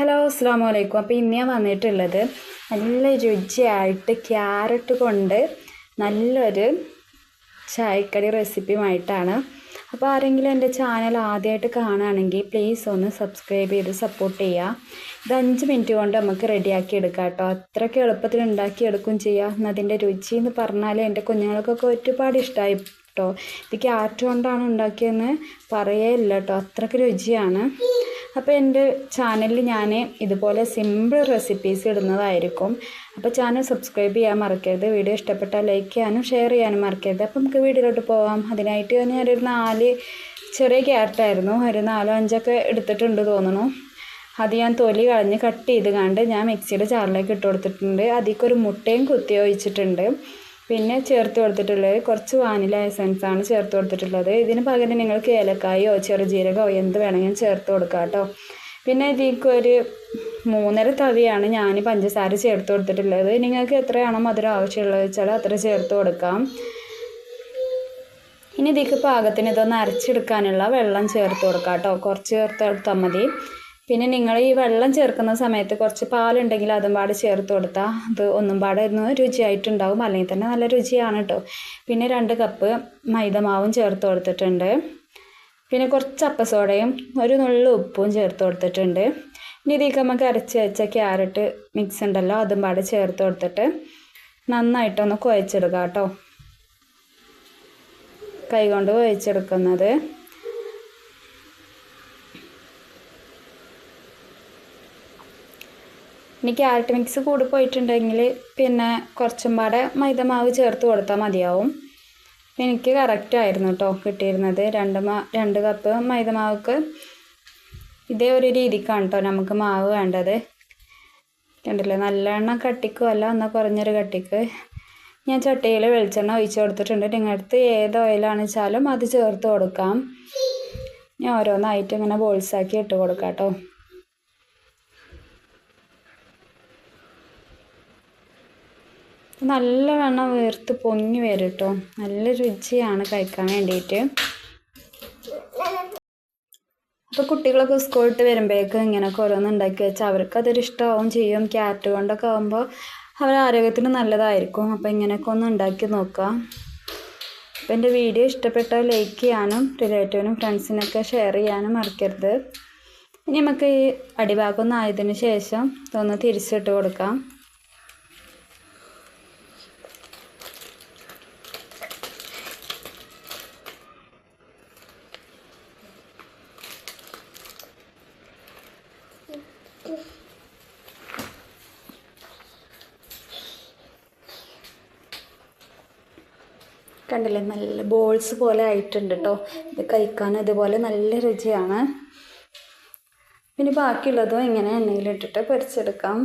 Hello അസ്സാം വലൈക്കും അപ്പോൾ ഇന്ന് ഞാൻ വന്നിട്ടുള്ളത് നല്ല രുചിയായിട്ട് ക്യാരറ്റ് കൊണ്ട് നല്ലൊരു ചായക്കടി റെസിപ്പിയുമായിട്ടാണ്. അപ്പോൾ ആരെങ്കിലും എന്റെ ചാനൽ ആദ്യമായിട്ട് കാണുകയാണെങ്കിൽ പ്ലീസ് ഒന്ന് സബ്സ്ക്രൈബ് ചെയ്ത് സപ്പോർട്ട് ചെയ്യുക. ഇത് അഞ്ച് മിനിറ്റ് കൊണ്ട് നമുക്ക് റെഡിയാക്കി എടുക്കാം കേട്ടോ. അത്രയ്ക്ക് എളുപ്പത്തിൽ ഉണ്ടാക്കി എടുക്കും ചെയ്യാം എന്നതിന്റെ രുചി എന്ന് പറഞ്ഞാൽ എന്റെ കുഞ്ഞുങ്ങൾക്കൊക്കെ ഒരുപാട് ഇഷ്ടമായി കേട്ടോ. ഇത് ക്യാരറ്റ് കൊണ്ടാണ് ഉണ്ടാക്കിയതെന്ന് പറയേയില്ല കേട്ടോ. അത്രയ്ക്ക് രുചിയാണ്. അപ്പോൾ എന്റെ ചാനലിൽ ഞാൻ ഇതുപോലെ സിമ്പിൾ റെസിപ്പീസ് ഇടുന്നതായിരിക്കും. അപ്പോൾ ചാനൽ സബ്സ്ക്രൈബ് ചെയ്യാൻ മറക്കരുത്. വീഡിയോ ഇഷ്ടപ്പെട്ടാൽ ലൈക്ക് ചെയ്യാനും ഷെയർ ചെയ്യാനും മറക്കരുത്. അപ്പോൾ നമുക്ക് വീഡിയോയിലോട്ട് പോകാം അതിനായിട്ട് ഞാനൊരു നാല് ചെറിയ ക്യാരറ്റായിരുന്നു ഒരു നാലോ അഞ്ചൊക്കെ എടുത്തിട്ടുണ്ട് തോന്നുന്നു. അത് ഞാൻ തൊലി കളഞ്ഞ് കട്ട് ചെയ്ത് കണ്ട് ഞാൻ മിക്സിയുടെ ചാറിലേക്ക് ഇട്ട് കൊടുത്തിട്ടുണ്ട്. അതിലേക്ക് മുട്ടയും കുത്തി ഒഴിച്ചിട്ടുണ്ട്. പിന്നെ ചേർത്ത് കൊടുത്തിട്ടുള്ളത് കുറച്ച് വാനില എസൻസ് ആണ് ചേർത്ത് കൊടുത്തിട്ടുള്ളത്. ഇതിന് പകരം നിങ്ങൾക്ക് ഏലക്കായോ ചെറുജീരകമോ എന്ത് വേണമെങ്കിലും ചേർത്ത് കൊടുക്കാം കേട്ടോ. പിന്നെ ഇതിലേക്ക് ഒരു മൂന്നര തവിയാണ് ഞാൻ പഞ്ചസാര ചേർത്ത് കൊടുത്തിട്ടുള്ളത്. നിങ്ങൾക്ക് എത്രയാണോ മധുരം ആവശ്യമുള്ളത് വെച്ചാൽ അത്ര ചേർത്ത് കൊടുക്കാം. ഇനി ഇതിലേക്ക് പാകത്തിന് ഇതൊന്ന് അരച്ചെടുക്കാനുള്ള വെള്ളം ചേർത്ത് കൊടുക്കാം കേട്ടോ. കുറച്ച് ചേർത്ത് കൊടുത്താൽ മതി. പിന്നെ നിങ്ങൾ ഈ വെള്ളം ചേർക്കുന്ന സമയത്ത് കുറച്ച് പാലുണ്ടെങ്കിൽ അതും പാടെ ചേർത്ത് കൊടുത്താൽ അത് ഒന്നും പാടെ ഒന്ന് രുചിയായിട്ടുണ്ടാവും. അല്ലെങ്കിൽ തന്നെ നല്ല രുചിയാണ് കേട്ടോ പിന്നെ രണ്ട് കപ്പ് മൈദമാവും ചേർത്ത് കൊടുത്തിട്ടുണ്ട്. പിന്നെ കുറച്ച് അപ്പസോഡയും ഒരു നുള്ള ഉപ്പും ചേർത്ത് കൊടുത്തിട്ടുണ്ട്. ഇനി ഇതിലേക്ക് നമുക്ക് അരച്ച് വെച്ച ക്യാരറ്റ് മിക്സ് ഉണ്ടല്ലോ അതും പാടെ ചേർത്ത് കൊടുത്തിട്ട് നന്നായിട്ടൊന്ന് കുഴച്ചെടുക്കാം കേട്ടോ കൈകൊണ്ട് കുഴച്ചെടുക്കുന്നത്. ഇനി ക്യാരറ്റ് മിക്സ് കൂടി പോയിട്ടുണ്ടെങ്കിൽ പിന്നെ കുറച്ചും പാടെ മൈദമാവ് ചേർത്ത് കൊടുത്താൽ മതിയാവും. എനിക്ക് കറക്റ്റ് ആയിരുന്നു കേട്ടോ കിട്ടിയിരുന്നത്. രണ്ട് മാ രണ്ട് കപ്പ് മൈദമാവക്ക് ഇതേ ഒരു രീതിക്കാണ് കേട്ടോ നമുക്ക് മാവ് വേണ്ടത്. കണ്ടില്ലേ? നല്ലെണ്ണം കട്ടിക്കും അല്ല എന്നാൽ കുറഞ്ഞൊരു കട്ടിക്ക്. ഞാൻ ചട്ടിയിൽ വെളിച്ചെണ്ണ ഒഴിച്ച് കൊടുത്തിട്ടുണ്ട്. നിങ്ങളടുത്ത് ഏത് ഓയിലാണെന്ന് വെച്ചാലും അത് ചേർത്ത് കൊടുക്കാം. ഞാൻ ഓരോന്നായിട്ട് ഇങ്ങനെ ബോൾസാക്കി ഇട്ട് കൊടുക്കാം കേട്ടോ. നല്ലവണ്ണം വേർത്ത് പൊങ്ങി വരും കേട്ടോ നല്ല രുചിയാണ് കഴിക്കാൻ വേണ്ടിയിട്ട് അപ്പോൾ കുട്ടികളൊക്കെ സ്കൂളിട്ട് വരുമ്പോഴേക്ക് ഇങ്ങനെയൊക്കെ ഓരോന്ന് ഉണ്ടാക്കി വെച്ചാൽ അവർക്ക് അതൊരു ഇഷ്ടമാവും ചെയ്യും. ക്യാരറ്റ് കൊണ്ടൊക്കെ ആകുമ്പോൾ അവരുടെ ആരോഗ്യത്തിന് നല്ലതായിരിക്കും. അപ്പോൾ ഇങ്ങനെയൊക്കെ ഒന്ന് ഉണ്ടാക്കി നോക്കാം. അപ്പോൾ എന്റെ വീഡിയോ ഇഷ്ടപ്പെട്ടാൽ ലൈക്ക് ചെയ്യാനും റിലേറ്റീവിനും ഫ്രണ്ട്സിനൊക്കെ ഷെയർ ചെയ്യാനും മറക്കരുത്. ഇനി നമുക്ക് ഈ അടിഭാഗം ഒന്ന് ആയതിനു ശേഷം ഇതൊന്ന് തിരിച്ചിട്ട് കൊടുക്കാം. കണ്ടില്ലേ നല്ല ബോൾസ് പോലെ ആയിട്ടുണ്ട് കേട്ടോ ഇത് കഴിക്കാൻ ഇതുപോലെ നല്ല രുചിയാണ്. പിന്നെ ബാക്കിയുള്ളതും ഇങ്ങനെ എണ്ണയിലിട്ടിട്ട് പൊരിച്ചെടുക്കാം.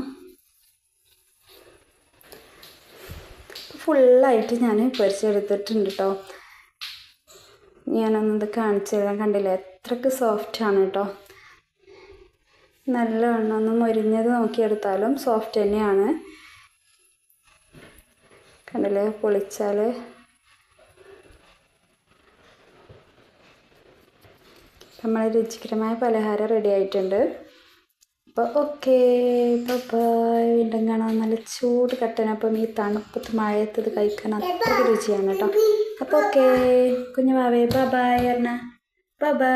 ഫുള്ളായിട്ട് ഞാൻ പൊരിച്ചെടുത്തിട്ടുണ്ട് കേട്ടോ ഞാനൊന്നത് കാണിച്ചു തരാൻ കണ്ടില്ല എത്രക്ക് സോഫ്റ്റാണ് കേട്ടോ നല്ലവണ്ണം ഒന്ന് മൊരിഞ്ഞത് നോക്കിയെടുത്താലും സോഫ്റ്റ് തന്നെയാണ്. കണ്ടില്ലേ? പൊളിച്ചാൽ നമ്മളെ രുചികരമായ പലഹാരം റെഡി ആയിട്ടുണ്ട്. അപ്പോൾ ഓക്കെ ബൈ വീണ്ടും കാണാം. നല്ല ചൂട് കട്ടൻ അപ്പം ഈ തണുപ്പത്ത് മഴയത്തത് കഴിക്കാൻ അത്ര രുചിയാണ് കേട്ടോ. അപ്പോൾ ഓക്കെ കുഞ്ഞു ബാവേ ബൈ എറണ ബൈ